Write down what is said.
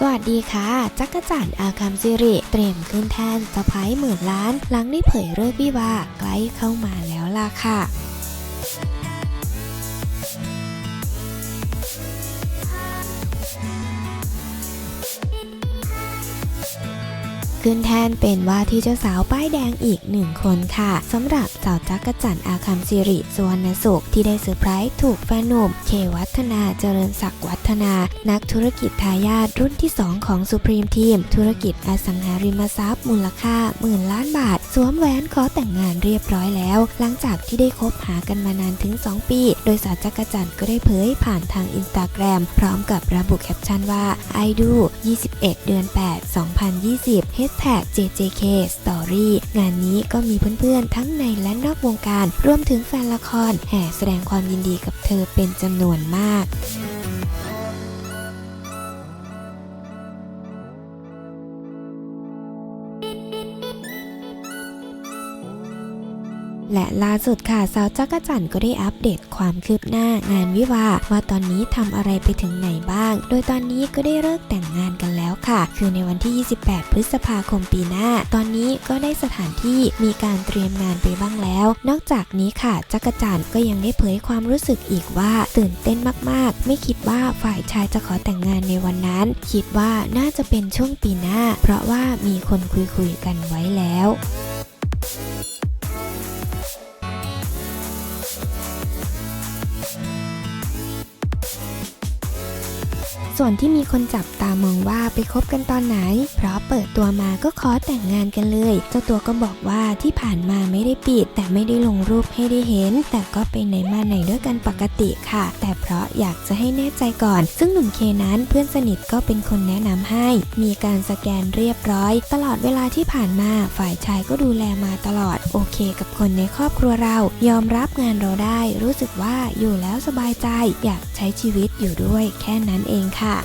สวัสดีค่ะ จักรจันทร์อาคัมซิริ เตรียมขึ้นแทนสะพ้ายหมื่นล้าน หลังได้เผยเลิกวิวาใกล้เข้ามาแล้วล่ะค่ะ ขึ้นแทนเป็นว่าที่เจ้าสาวป้ายแดงอีกหนึ่งคนค่ะสำหรับสาวจักรจันทร์อาคัมซิริสุวรรณสุข ที่ได้เซอร์ไพรส์ถูกแฟนหนุ่ม เควัฒนาเจริญศักดิ์วัฒนา นักธุรกิจทายาทรุ่นที่ 2 ของสุพรีมทีม ธุรกิจอสังหาริมทรัพย์มูลค่าหมื่นล้านบาท สวมแหวนขอแต่งงานเรียบร้อยแล้ว หลังจากที่ได้คบหากันมานานถึง 2 ปี โดยสาวจักรจันทร์ก็ได้เผยผ่านทางอินสตาแกรมพร้อมกับระบุแคปชั่นว่า I do 21 เดือน 8 2020 Hashtag JJK Story งานนี้ก็มีเพื่อนๆ ทั้งในและนอกวงการ รวมถึงแฟนละครแห่แสดงความยินดีกับเธอเป็นจำนวนมาก และล่าสุดค่ะสาวจักรจันทร์ก็ได้อัปเดตความคืบหน้างานวิวาว่าตอนนี้ทำอะไรไปถึงไหนบ้าง โดยตอนนี้ก็ได้เลิกแต่งงานกันแล้วค่ะ คือในวันที่ 28 พฤษภาคมปีหน้า ตอนนี้ก็ได้สถานที่มีการเตรียมงานไปบ้างแล้ว นอกจากนี้ค่ะจักรจันทร์ก็ยังได้เผยความรู้สึกอีกว่าตื่นเต้นมากๆ ไม่คิดว่าฝ่ายชายจะขอแต่งงานในวันนั้น คิดว่าน่าจะเป็นช่วงปีหน้า เพราะว่ามีคนคุยๆกันไว้แล้ว ส่วนที่มีคนจับตามองว่าไปคบกันตอนไหน เพราะเปิดตัวมาก็ขอแต่งงานกันเลย เจ้าตัวก็บอกว่าที่ผ่านมาไม่ได้ปิด แต่ไม่ได้ลงรูปให้ได้เห็น แต่ก็ไปไหนมาไหนด้วยกันปกติค่ะ แต่เพราะอยากจะให้แน่ใจก่อน ซึ่งหนุ่มเคนั้นเพื่อนสนิทก็เป็นคนแนะนำให้ มีการสแกนเรียบร้อย ตลอดเวลาที่ผ่านมาฝ่ายชายก็ดูแลมาตลอด โอเคกับคนในครอบครัวเรา ยอมรับงานเราได้ รู้สึกว่าอยู่แล้วสบายใจ อยากใช้ชีวิตอยู่ด้วยแค่นั้นเองค่ะค่ะ